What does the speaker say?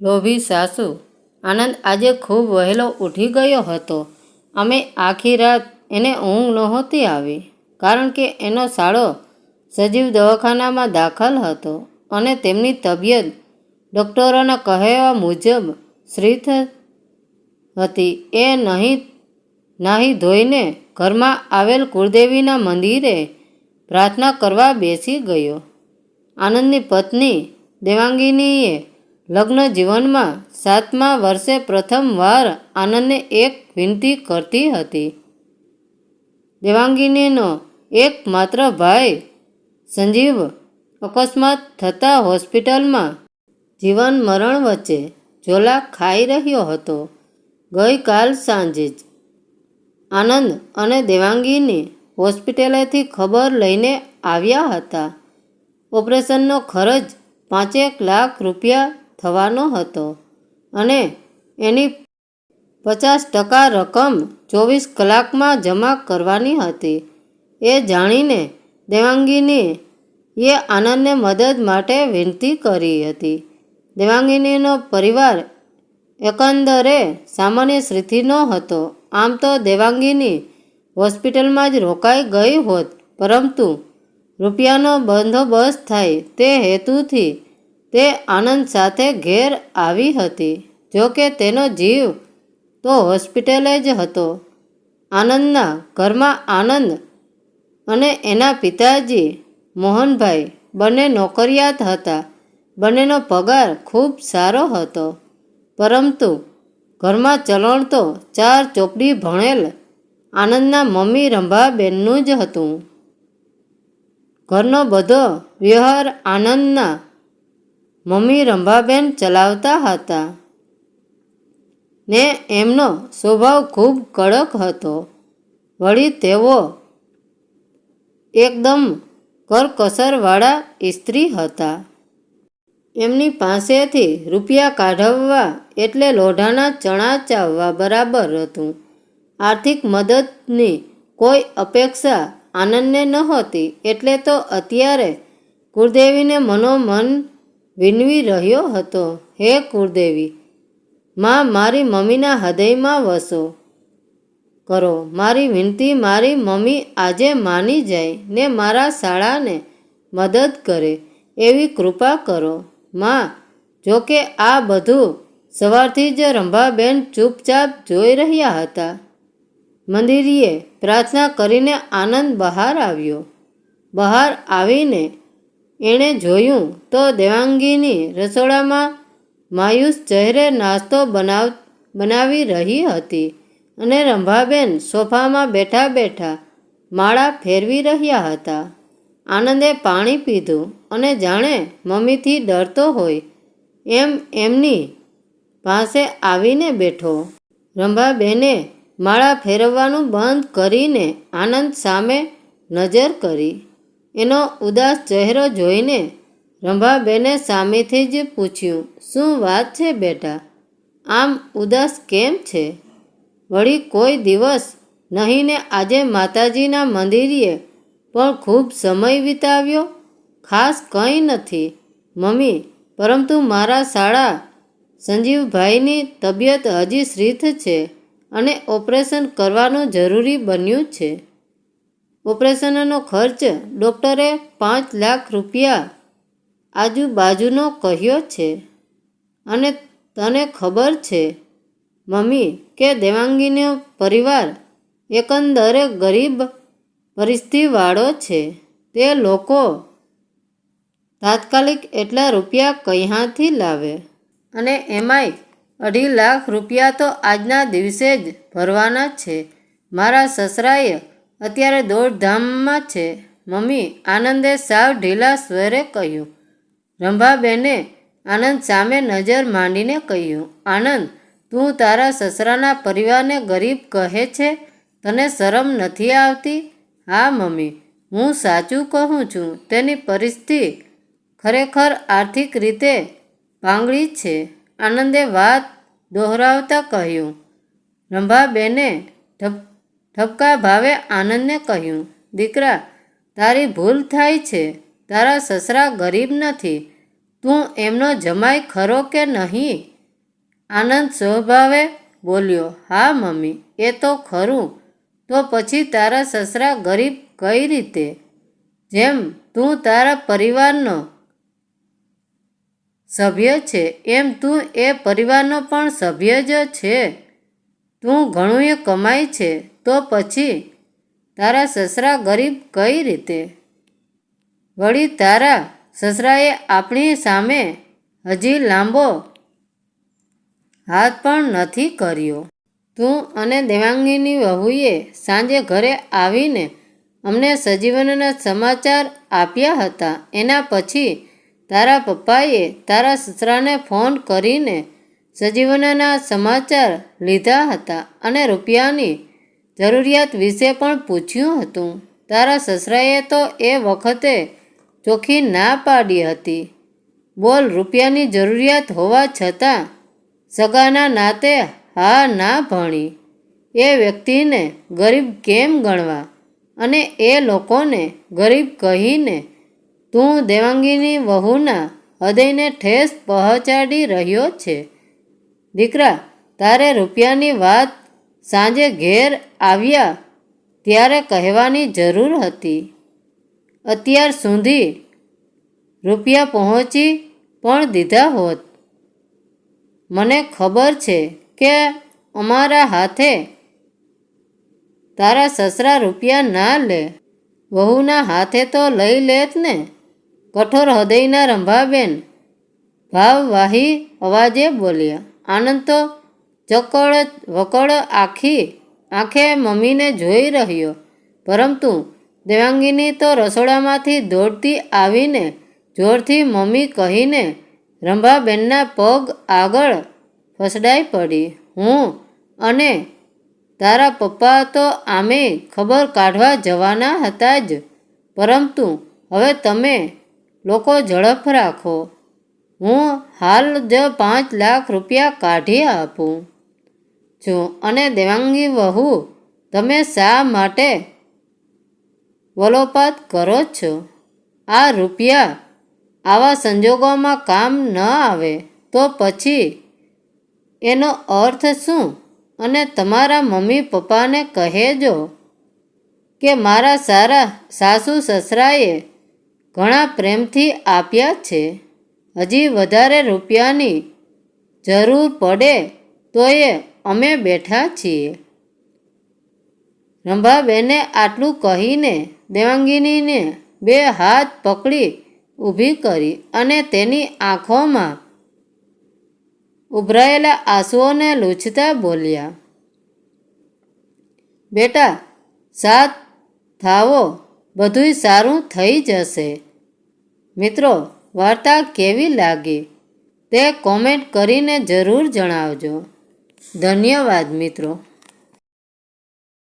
લોભી સાસુ, આનંદ આજે ખૂબ વહેલો ઉઠી ગયો હતો. અમે આખી રાત એને ઊંઘ નહોતી આવી, કારણ કે એનો સાળો સજીવ દવાખાનામાં દાખલ હતો અને તેમની તબિયત ડૉક્ટરોના કહેવા મુજબ શ્રીથ હતી. એ નહીં, નાહી ધોઈને ઘરમાં આવેલ કુળદેવીના મંદિરે પ્રાર્થના કરવા બેસી ગયો. આનંદની પત્ની દેવાંગિનીએ લગ્ન જીવનમાં સાતમા વર્ષે પ્રથમવાર આનંદને એક વિનંતી કરતી હતી. દેવાંગીનીનો એકમાત્ર ભાઈ સંજીવ અકસ્માત થતાં હોસ્પિટલમાં જીવન મરણ વચ્ચે ઝોલા ખાઈ રહ્યો હતો. ગઈકાલ સાંજે જ આનંદ અને દેવાંગીની હોસ્પિટલેથી ખબર લઈને આવ્યા હતા. ઓપરેશનનો ખર્ચ પાંચેક લાખ રૂપિયા થવાનો હતો અને એની પચાસ ટકા રકમ ચોવીસ કલાકમાં જમા કરવાની હતી. એ જાણીને દેવાંગીની એ આનંદને મદદ માટે વિનંતી કરી હતી. દેવાંગીનીનો પરિવાર એકંદરે સામાન્ય સ્થિતિનો હતો. આમ તો દેવાંગીની હોસ્પિટલમાં જ રોકાઈ ગઈ હોત, પરંતુ રૂપિયાનો બંદોબસ્ત થાય તે હેતુથી તે આનંદ સાથે ઘેર આવી હતી. જોકે તેનો જીવ તો હોસ્પિટલે જ હતો. આનંદના ઘરમાં આનંદ અને એના પિતાજી મોહનભાઈ બંને નોકરિયાત હતા. બંનેનો પગાર ખૂબ સારો હતો. પરંતુ ઘરમાં ચલણ તો ચાર ચોપડી ભણેલ આનંદના મમ્મી રંભાબેનનું જ હતું. ઘરનો બધો વ્યવહાર આનંદના મમ્મી રંભાબેન ચલાવતા હતા. ને એમનો સ્વભાવ ખૂબ કડક હતો. વળી તેઓ એકદમ કરકસરવાળા સ્ત્રી હતા. એમની પાસેથી રૂપિયા કાઢવવા એટલે લોઢાના ચણા ચાવવા બરાબર હતું. આર્થિક મદદની કોઈ અપેક્ષા આનંદને નહોતી એટલે તો અત્યારે કુળદેવીને મનોમન વિનવી રહ્યો હતો, હે કુળદેવી, માં મારી મમ્મીના હૃદયમાં વસો. કરો, મારી વિનંતી મારી મમ્મી આજે માની જાય ને મારા શાળાને મદદ કરે, એવી કૃપા કરો. માં, જોકે આ બધું સવારથી જ રંભાબેન ચૂપચાપ જોઈ રહ્યા હતા. મંદિરીએ પ્રાર્થના કરીને આનંદ બહાર આવ્યો. બહાર આવીને એણે જોયું તો દેવાંગીની રસોડામાં માયુસ ચહેરે નાસ્તો બનાવ, બનાવી રહી હતી અને રંભાબેન સોફામાં બેઠા બેઠા માળા ફેરવી રહ્યા હતા. આનંદે પાણી પીધું અને જાણે મમ્મીથી ડરતો હોય એમ એમની પાસે આવીને બેઠો. રંભાબેને માળા ફેરવવાનું બંધ કરીને આનંદ સામે નજર કરી. એનો ઉદાસ ચહેરો જોઈને રંભાબેને સામેથી જ પૂછ્યું, શું વાત છે બેટા? આમ ઉદાસ કેમ છે? વળી કોઈ દિવસ નહીં ને આજે માતાજીના મંદિરે પણ ખૂબ સમય વિતાવ્યો? ખાસ કંઈ નથી. મમ્મી, પરંતુ મારા શાળા સંજીવભાઈની તબિયત હજી શ્રીથ છે અને ઓપરેશન કરવાનું જરૂરી બન્યું છે. ઓપરેશનનો ખર્ચ ડૉક્ટરે પાંચ લાખ રૂપિયા આજુબાજુનો કહ્યો છે. અને તને ખબર છે, મમ્મી, કે દેવાંગીનો પરિવાર એકંદરે ગરીબ પરિસ્થિતિવાળો છે. તે લોકો તાત્કાલિક એટલા રૂપિયા ક્યાંથી લાવે? અને એમાંય અઢી લાખ રૂપિયા તો આજના દિવસે જ ભરવાના છે. મારા સસરાએ અત્યારે દોડધામમાં છે. મમ્મી, આનંદે સાવ ઢીલા સ્વરે કહ્યું. રંભાબેને આનંદ સામે નજર માંડીને કહ્યું, આનંદ, તું તારા સસરાના પરિવારને ગરીબ કહે છે? તને શરમ નથી આવતી? હા, મમ્મી, હું સાચું કહું છું. તેની પરિસ્થિતિ ખરેખર આર્થિક રીતે પાંગળી છે. આનંદે વાત દોહરાવતા કહ્યું. રંભાબેને ઠપ ઠપકા ભાવે આનંદને કહ્યું, દીકરા, તારી ભૂલ થાય છે. તારા સસરા ગરીબ નથી. તું એમનો જમાઈ ખરો કે નહીં? આનંદ સ્વભાવે બોલ્યો, હા, મમ્મી, એ તો ખરું. તો પછી તારા સસરા ગરીબ કઈ રીતે? જેમ તું તારા પરિવારનો સભ્ય છે, એમ તું એ પરિવારનો પણ સભ્ય જ છે. તું ઘણું એ કમાય છે, તો પછી તારા સસરા ગરીબ કઈ રીતે? વળી તારા સસરાએ આપણી સામે હજી લાંબો હાથ પણ નથી કર્યો. તું અને દેવાંગીની વહુએ સાંજે ઘરે આવીને અમને સજીવનના સમાચાર આપ્યા હતા. એના પછી તારા પપ્પાએ તારા સસરાને ફોન કરીને સજીવનના સમાચાર લીધા હતા અને રૂપિયાની જરૂરિયાત વિશે પણ પૂછ્યું હતું. તારા સસરાએ તો એ વખતે ચોખ્ખી ના પાડી હતી. બોલ, રૂપિયાની જરૂરિયાત હોવા છતાં સગાના નાતે હા ના ભણી. એ વ્યક્તિને ગરીબ કેમ ગણવા? અને એ લોકોને ગરીબ કહીને તું દેવાંગીની વહુના હૃદયને ઠેસ પહોંચાડી રહ્યો છે. દીકરા, તારે રૂપિયાની વાત સાંજે ઘેર આવ્યા ત્યારે કહેવાની જરૂર હતી. અત્યાર સુધી રૂપિયા પહોંચી પણ દીધા હોત. મને ખબર છે કે અમારા હાથે તારા સસરા રૂપિયા ના લે. વહુના હાથે તો લઈ લેત ને. કઠોર હૃદયના રંભાબેન ભાવવાહી અવાજે બોલ્યા. આનંદ તો ચકડ વકડ આખી આંખે મમ્મીને જોઈ રહ્યો. પરંતુ દેવાંગીની તો રસોડામાંથી દોડતી આવીને જોરથી મમ્મી કહીને, રંભાબેનના પગ આગળ ફસડાઈ પડી. હું અને તારા પપ્પા તો આમે ખબર કાઢવા જવાના હતા જ. પરંતુ હવે તમે લોકો ઝડપ રાખો. હું હાલ જ પાંચ લાખ રૂપિયા કાઢી આપું. છું અને દેવાંગી વહુ, તમે શા માટે વલોપાત કરો છો? આ રૂપિયા આવા સંજોગોમાં કામ ન આવે તો પછી એનો અર્થ શું? અને તમારા મમ્મી પપ્પાને કહેજો કે મારા સારા સાસુ સસરાએ ઘણા પ્રેમથી આપ્યા છે. હજી વધારે રૂપિયાની જરૂર પડે તોય અમે બેઠા છીએ. રંભાબેને આટલું કહીને દેવાંગીનીને બે હાથ પકડી ઊભી કરી અને તેની આંખોમાં ઉભરાયેલા આંસુઓને લૂછતા બોલ્યા, બેટા સાથ થાવો, બધુંય સારું થઈ જશે. મિત્રો વાર્તા કેવી લાગી તે કોમેન્ટ કરીને જરૂર જણાવજો. ધન્યવાદ મિત્રો.